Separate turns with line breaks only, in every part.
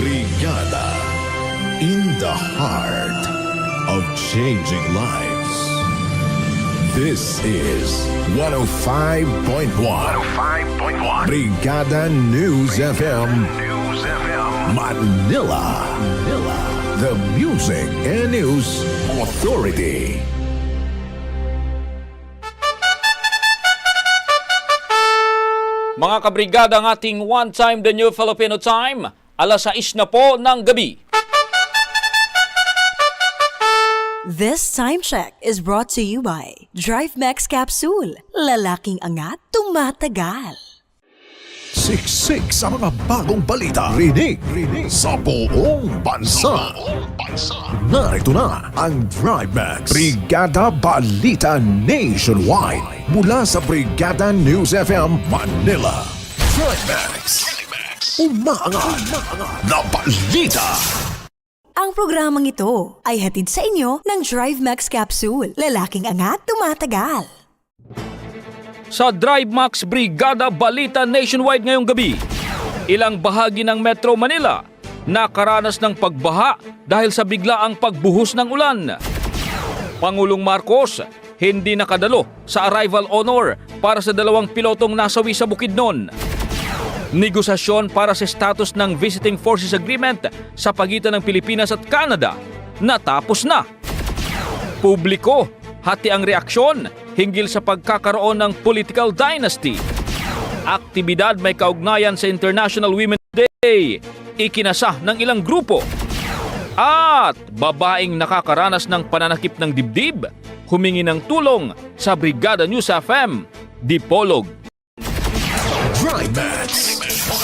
Brigada in the heart of changing lives. This is 105.1 105.1 Brigada News FM News FM Manila. Manila. The Music and News Authority.
Mga kabrigada ang ating One Time The New Filipino Time. Alas 6 na po ng gabi.
This time check is brought to you by Drive Max Capsule. Lalaking angat, tumatagal.
Siksik sa mga bagong balita. Rinig, rinig. Sa buong bansa. Narito na ang Drive Max. Brigada Balita Nationwide. Mula sa Brigada News FM Manila. Drive Max Umaangat na balita
Ang programang ito ay hatid sa inyo ng Drive Max Capsule. Lalaking angat, tumatagal.
Sa Drive Max Brigada Balita Nationwide ngayong gabi, ilang bahagi ng Metro Manila nakaranas ng pagbaha dahil sa biglaang pagbuhos ng ulan. Pangulong Marcos hindi nakadalo sa arrival honor para sa dalawang pilotong nasawi sa Bukidnon. Negosasyon para sa status ng Visiting Forces Agreement sa pagitan ng Pilipinas at Canada natapos na. Publiko, hati ang reaksyon hinggil sa pagkakaroon ng political dynasty. Aktibidad may kaugnayan sa International Women's Day, ikinasa ng ilang grupo. At babaeng nakakaranas ng pananakip ng dibdib, humingi ng tulong sa Brigada News FM, Dipolog.
Drive Max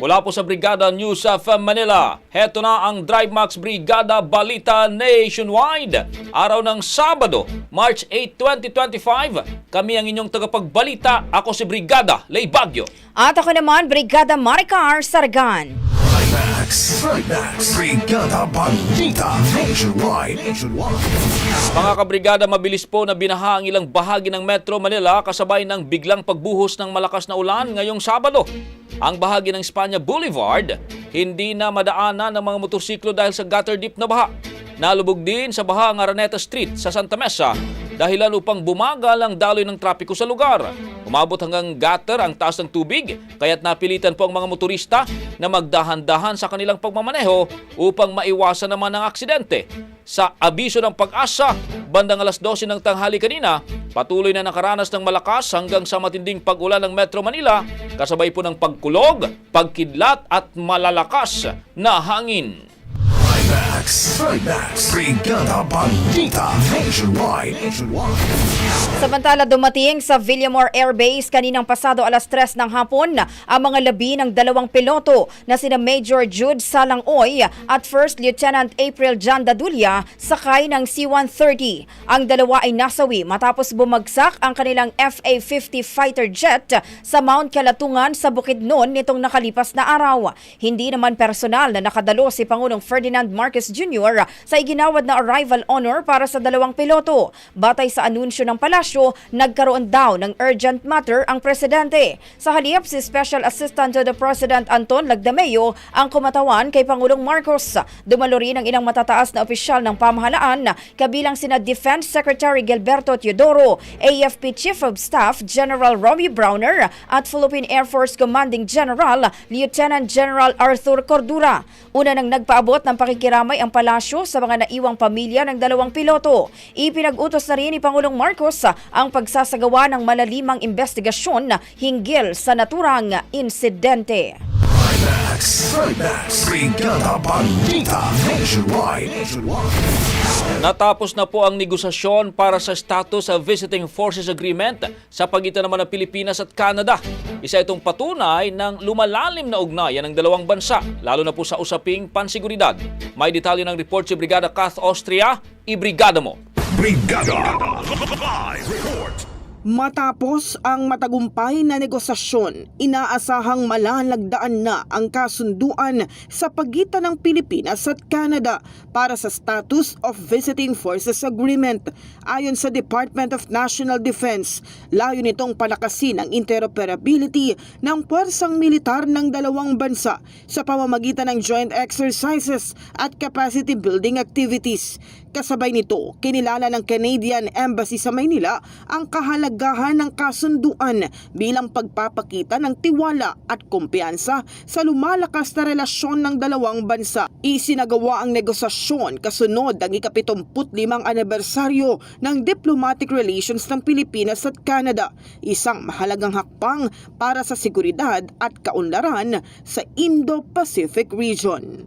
Mula po sa Brigada News of Manila, heto na ang Drive Max Brigada Balita Nationwide. Araw ng Sabado, March 8, 2025. Kami ang inyong tagapagbalita. Ako si Brigada Lay Bagyo.
At ako naman, Brigada Maricar Sargan.
Max, Max, Brigada Balita Nationwide. Nationwide.
Mga kabrigada, mabilis po na binaha ang ilang bahagi ng Metro Manila kasabay ng biglang pagbuhos ng malakas na ulan ngayong Sabado. Ang bahagi ng Espanya Boulevard, hindi na madaanan ng mga motorsiklo dahil sa gutter deep na baha. Nalubog din sa baha ang Araneta Street sa Santa Mesa dahilan upang bumagal ang daloy ng trapiko sa lugar. Umabot hanggang gutter ang taas ng tubig kaya't napilitan po ang mga motorista na magdahan-dahan sa kanilang pagmamaneho upang maiwasan naman ang aksidente. Sa abiso ng pag-asa, bandang alas 12 ng tanghali kanina, patuloy na nakaranas ng malakas hanggang sa matinding pag-ulan ng Metro Manila, kasabay po ng pagkulog, pagkidlat at malalakas na hangin.
Max, Max, Brigada Nationwide. Nationwide.
Samantala dumating sa Villamore Air Base kaninang pasado alas 3 ng hapon ang mga labi ng dalawang piloto na sina Major Jude Salangoy at First Lieutenant April John Dadulia sakay ng C-130. Ang dalawa ay nasawi matapos bumagsak ang kanilang FA-50 fighter jet sa Mount Kalatungan sa Bukidnon nitong nakalipas na araw. Hindi naman personal na nakadalo si Pangulong Ferdinand Marcos Jr. sa iginawad na arrival honor para sa dalawang piloto. Batay sa anunsyo ng palasyo, nagkaroon daw ng urgent matter ang presidente. Sa halip, si Special Assistant to the President Anton Lagdameo ang kumatawan kay Pangulong Marcos. Dumalo rin ang ilang matataas na opisyal ng pamahalaan, kabilang sina Defense Secretary Gilberto Teodoro, AFP Chief of Staff General Robbie Browner at Philippine Air Force Commanding General Lieutenant General Arthur Cordura. Una nang nagpaabot ng pakikiramay ang palasyo sa mga naiwang pamilya ng dalawang piloto. Ipinag-utos na rin ni Pangulong Marcos ang pagsasagawa ng malalimang investigasyon hinggil sa naturang insidente.
Max, Max, Brigada Balita. Nationwide.
Natapos na po ang negosasyon para sa status sa Visiting Forces Agreement sa pagitan naman ng Pilipinas at Canada. Isa itong patunay ng lumalalim na ugnayan ng dalawang bansa, lalo na po sa usaping pansiguridad. May detalye ng report si Brigada Kath Austria, ibrigada mo.
Brigada Live Report.
Matapos ang matagumpay na negosasyon, inaasahang malalagdaan na ang kasunduan sa pagitan ng Pilipinas at Canada para sa Status of Visiting Forces Agreement. Ayon sa Department of National Defense, layo nitong palakasin ang interoperability ng puwersang militar ng dalawang bansa sa pamamagitan ng joint exercises at capacity building activities. Kasabay nito, kinilala ng Canadian Embassy sa Maynila ang kahalagahan ng kasunduan bilang pagpapakita ng tiwala at kumpiyansa sa lumalakas na relasyon ng dalawang bansa. Isinagawa ang negosasyon kasunod ang ikapitumputlimang anibersaryo ng diplomatic relations ng Pilipinas at Canada, isang mahalagang hakbang para sa seguridad at kaunlaran sa Indo-Pacific region.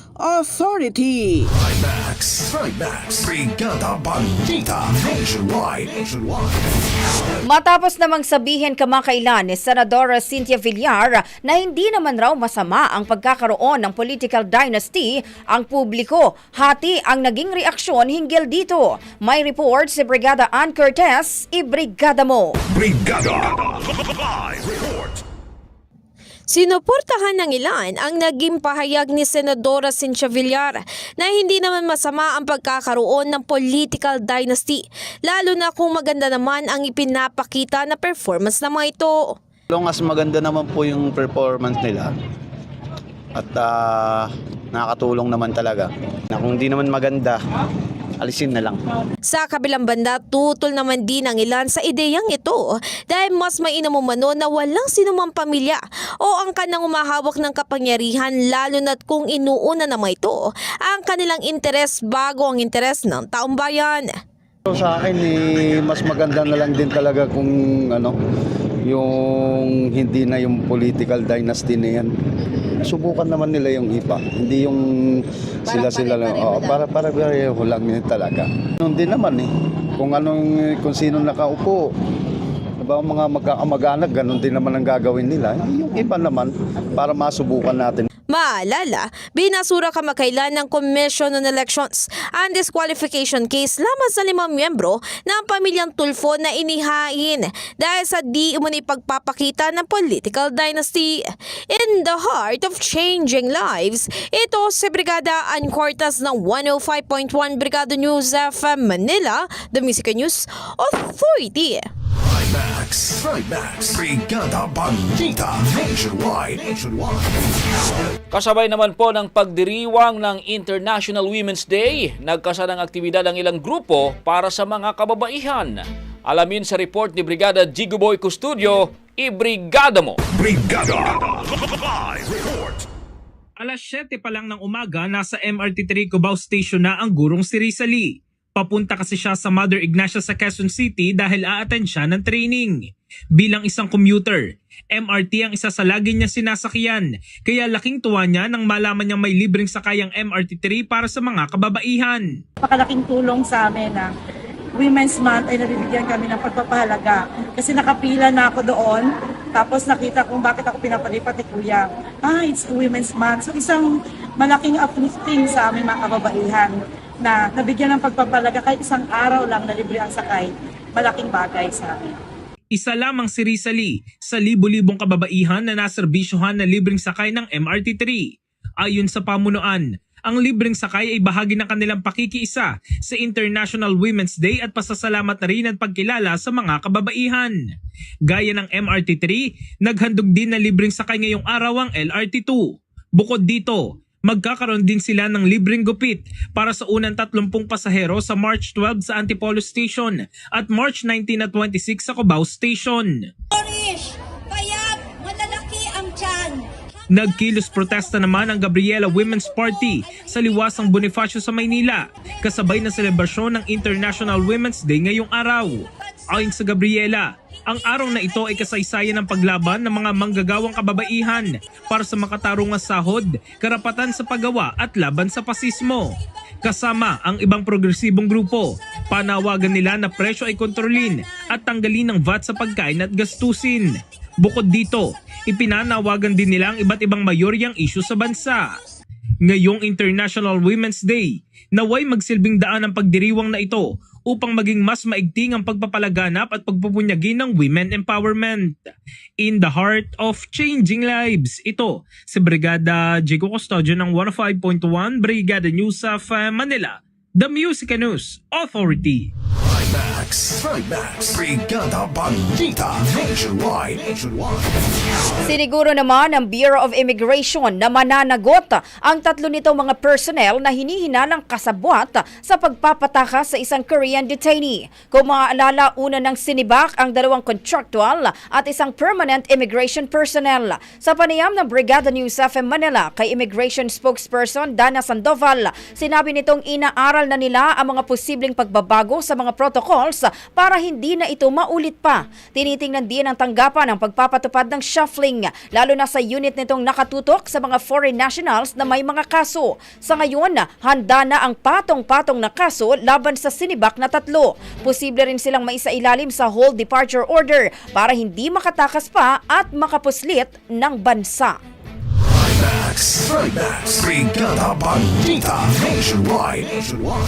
Authority.
Max, Max, Brigada Balita Nationwide. Nationwide.
Matapos namang sabihin kamakailan ni Senadora Cynthia Villar na hindi naman raw masama ang pagkakaroon ng political dynasty, ang publiko hati ang naging reaksyon hinggil dito. May report si Brigada Ann Cortez, ibrigada mo.
Brigada Live Report.
Sinuportahan ng ilan ang naging pahayag ni Senadora Cynthia Villar na hindi naman masama ang pagkakaroon ng political dynasty, lalo na kung maganda naman ang ipinapakita na performance ng mga ito.
Long as maganda naman po yung performance nila at ah, nakakatulong naman talaga. Na kung di naman maganda, alisin na lang.
Sa kabilang banda, tutol naman din ang ilan sa ideyang ito dahil mas mainam umano na walang sinumang pamilya o ang kanang umahawak ng kapangyarihan lalo na't kung inuuna naman ito ang kanilang interes bago ang interes ng taong bayan.
So, sa akin, eh, mas maganda na lang din talaga kung ano, yung hindi na yung political dynasty na yan. Subukan naman nila yung iba. Hindi yung sila-sila lang. Oo, para para pareho lang yun talaga. Din naman eh. Kung anong kung sino nakaupo. Diba, mga magkakamag-anak, ganun din naman ang gagawin nila. Yung iba naman, para masubukan natin.
Maalala, binasura kamakailan ng Commission on Elections ang disqualification case lamang sa limang miyembro ng pamilyang Tulfo na inihain dahil sa di umuni pagpapakita ng political dynasty. In the heart of changing lives, ito si Brigada Ancortas ng 105.1 Brigada News FM Manila, The Music News Authority.
Max, Max, Brigada Balita Nationwide. Nationwide.
Kasabay naman po ng pagdiriwang ng International Women's Day, nagkasa ng aktibidad ang ilang grupo para sa mga kababaihan. Alamin sa report ni Brigada Jigoboy Custodio, ibrigada mo!
Brigada Live Report.
Alas 7 pa lang ng umaga, nasa MRT3 Cubao Station na ang gurong si Risa Lee. Papunta kasi siya sa Mother Ignacia sa Quezon City dahil a-attend siya ng training. Bilang isang commuter, MRT ang isa sa lagi niya sinasakyan. Kaya laking tuwa niya nang malaman niya may libreng sakayang MRT3 para sa mga kababaihan.
napakalaking tulong sa amin na Women's Month ay nabibigyan kami ng pagpapahalaga. Kasi nakapila na ako doon, tapos nakita kung bakit ako pinapalipat ni Kuya. Ah, it's Women's Month. So isang malaking uplifting sa aming mga kababaihan na nabigyan ng pagpapahalaga kahit isang araw lang na libre ang sakay. Malaking bagay sa amin.
Isa lamang si Risa sa libo-libong kababaihan na naserbisyohan na libreng sakay ng MRT3. Ayon sa pamunuan, ang libreng sakay ay bahagi ng kanilang pakikiisa sa International Women's Day at pasasalamat na rin at pagkilala sa mga kababaihan. Gaya ng MRT3, naghandog din na libreng sakay ngayong araw ang LRT2. Bukod dito, magkakaroon din sila ng libreng gupit para sa unang 30 pasahero sa March 12 sa Antipolo Station at March 19 at 26 sa Cubao Station.
Orange, payat, malalaki ang tiyan.
Nagkilos protesta naman ang Gabriela Women's Party sa liwasang Bonifacio sa Maynila kasabay ng selebrasyon ng International Women's Day ngayong araw. Ayon sa Gabriela, ang araw na ito ay kasaysayan ng paglaban ng mga manggagawang kababaihan para sa makatarungang sahod, karapatan sa paggawa at laban sa pasismo. Kasama ang ibang progresibong grupo, panawagan nila na presyo ay kontrolin at tanggalin ng VAT sa pagkain at gastusin. Bukod dito, ipinanawagan din nila ang iba't ibang mayoryang issue sa bansa. Ngayong International Women's Day, naway magsilbing daan ang pagdiriwang na ito upang maging mas maigting ang pagpapalaganap at pagpupunyagi ng women empowerment. In the heart of changing lives, ito si Brigada Jigo Custodio ng 105.1 Brigada News of Manila, The Music News Authority.
Max, Max, Brigada Balita Nationwide. Nationwide.
Siniguro naman ng Bureau of Immigration na mananagot ang tatlo nitong mga personnel na hinihinalang kasabwat sa pagpapataka sa isang Korean detainee. Kung maaalala, una ng sinibak ang dalawang contractual at isang permanent immigration personnel. Sa panayam ng Brigada News FM Manila kay immigration spokesperson Dana Sandoval, sinabi nitong inaaral na nila ang mga posibleng pagbabago sa mga protocols para hindi na ito maulit pa. Tinitingnan din ang tanggapan ng pagpapatupad ng shuffling, lalo na sa unit nitong nakatutok sa mga foreign nationals na may mga kaso. Sa ngayon, handa na ang patong-patong na kaso laban sa sinibak na tatlo. Posible rin silang maisailalim sa whole departure order para hindi makatakas pa at makapuslit ng bansa.
Max, Max, Brigada Nationwide. Nationwide.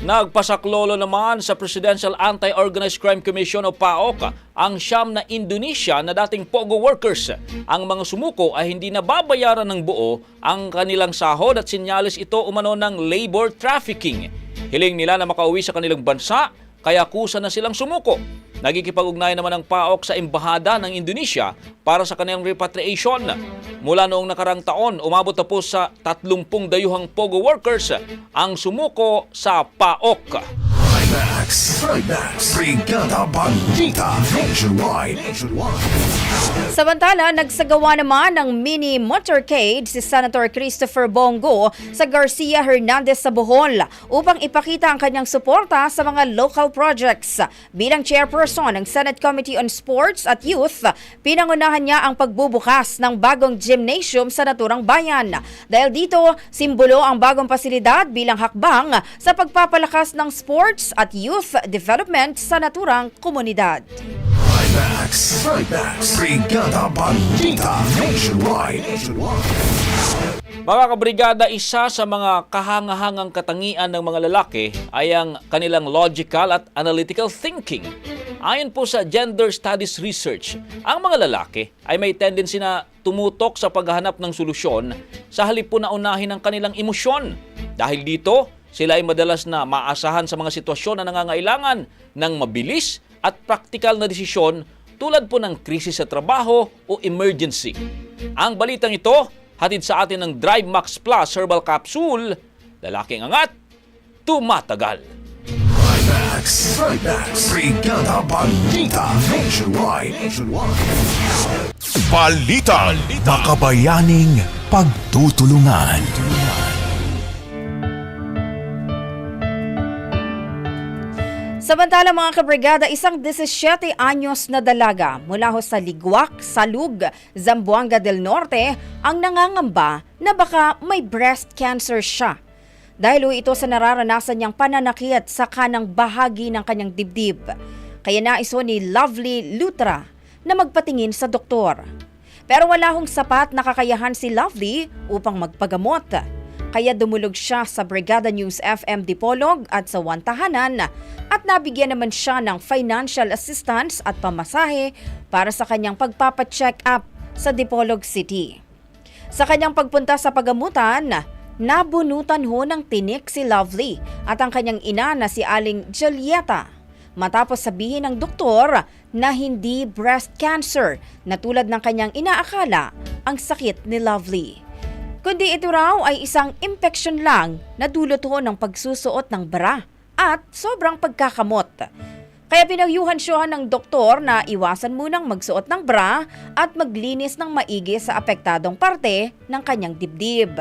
Nagpasaklolo naman sa Presidential Anti-Organized Crime Commission o PAOK ang siyam na Indonesia na dating POGO workers. Ang mga sumuko ay hindi nababayaran ng buo ang kanilang sahod at sinyalis ito umano ng labor trafficking. Hiling nila na makauwi sa kanilang bansa kaya kusa na silang sumuko. Nagkikipag-ugnayan naman ang PAOK sa Embahada ng Indonesia para sa kanilang repatriation. Mula noong nakarang taon, umabot na po sa 30 dayuhang POGO workers ang sumuko sa PAOK.
Max, Max, Brigada Balita Nationwide.
Samantala, nagsagawa naman ng mini motorcade si Senator Christopher Bongo sa Garcia Hernandez sa Bohol upang ipakita ang kanyang suporta sa mga local projects. Bilang chairperson ng Senate Committee on Sports at Youth, pinangunahan niya ang pagbubukas ng bagong gymnasium sa naturang bayan. Dahil dito, simbolo ang bagong pasilidad bilang hakbang sa pagpapalakas ng sports at youth development sa naturang komunidad.
Max, Max, Brigada Balita Nationwide.
Mga kabrigada, isa sa mga kahangahangang katangian ng mga lalaki ay ang kanilang logical at analytical thinking. Ayon po sa Gender Studies Research, ang mga lalaki ay may tendency na tumutok sa paghahanap ng solusyon sa halip po na unahin ang kanilang emosyon. Dahil dito, sila ay madalas na maasahan sa mga sitwasyon na nangangailangan ng mabilis at praktikal na desisyon tulad po ng krisis sa trabaho o emergency. Ang balitang ito, hatid sa atin ng Drive Max Plus Herbal Capsule, lalaking angat, tumatagal.
Balita Nationwide. Balita, makabayaning pagtutulungan.
Samantala mga kabrigada, isang 17 anyos na dalaga mula ho sa Ligwak, Salug, Zamboanga del Norte ang nangangamba na baka may breast cancer siya. Dahil ito sa nararanasan niyang pananakit sa kanang bahagi ng kanyang dibdib. Kaya naiso ni Lovely Lutra na magpatingin sa doktor. Pero wala hong sapat na kakayahan si Lovely upang magpagamot. Kaya dumulog siya sa Brigada News FM Dipolog at sa Wantahanan at nabigyan naman siya ng financial assistance at pamasahe para sa kanyang pagpapacheck up sa Dipolog City. Sa kanyang pagpunta sa pagamutan, nabunutan ho ng tinik si Lovely at ang kanyang ina na si Aling Julieta matapos sabihin ng doktor na hindi breast cancer na tulad ng kanyang inaakala ang sakit ni Lovely. Kundi ito raw ay isang impeksyon lang na dulot ho ng pagsusuot ng bra at sobrang pagkakamot. Kaya pinagyuhan siya ng doktor na iwasan munang magsuot ng bra at maglinis ng maigi sa apektadong parte ng kanyang dibdib.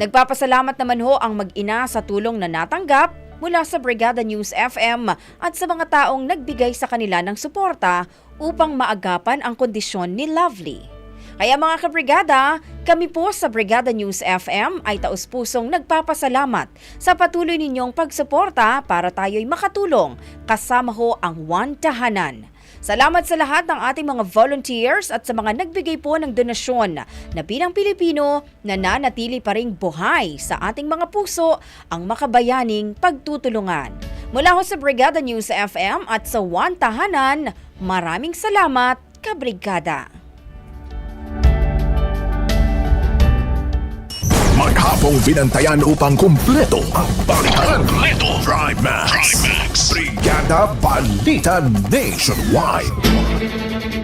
Nagpapasalamat naman ho ang mag-ina sa tulong na natanggap mula sa Brigada News FM at sa mga taong nagbigay sa kanila ng suporta upang maagapan ang kondisyon ni Lovely. Kaya mga kabrigada, kami po sa Brigada News FM ay taus-pusong nagpapasalamat sa patuloy ninyong pagsuporta para tayo'y makatulong kasama ho ang One Tahanan. Salamat sa lahat ng ating mga volunteers at sa mga nagbigay po ng donasyon na bilang Pilipino nananatili pa ring buhay sa ating mga puso ang makabayaning pagtutulungan. Mula ho sa Brigada News FM at sa One Tahanan, maraming salamat, kabrigada.
Maghapong binantayan upang kumpleto ang balitan. Kumpleto. Drive Max. Drive Max. Brigada Balita Nationwide.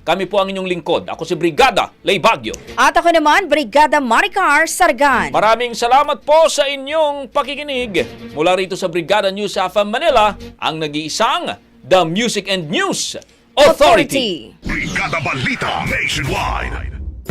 Kami po ang inyong lingkod. Ako si Brigada Lay Bagyo.
At ako naman, Brigada Maricar Sargan.
Maraming salamat po sa inyong pakikinig. Mula rito sa Brigada News FM Manila, ang nag-iisang The Music and News Authority.
Brigada Balita Nationwide.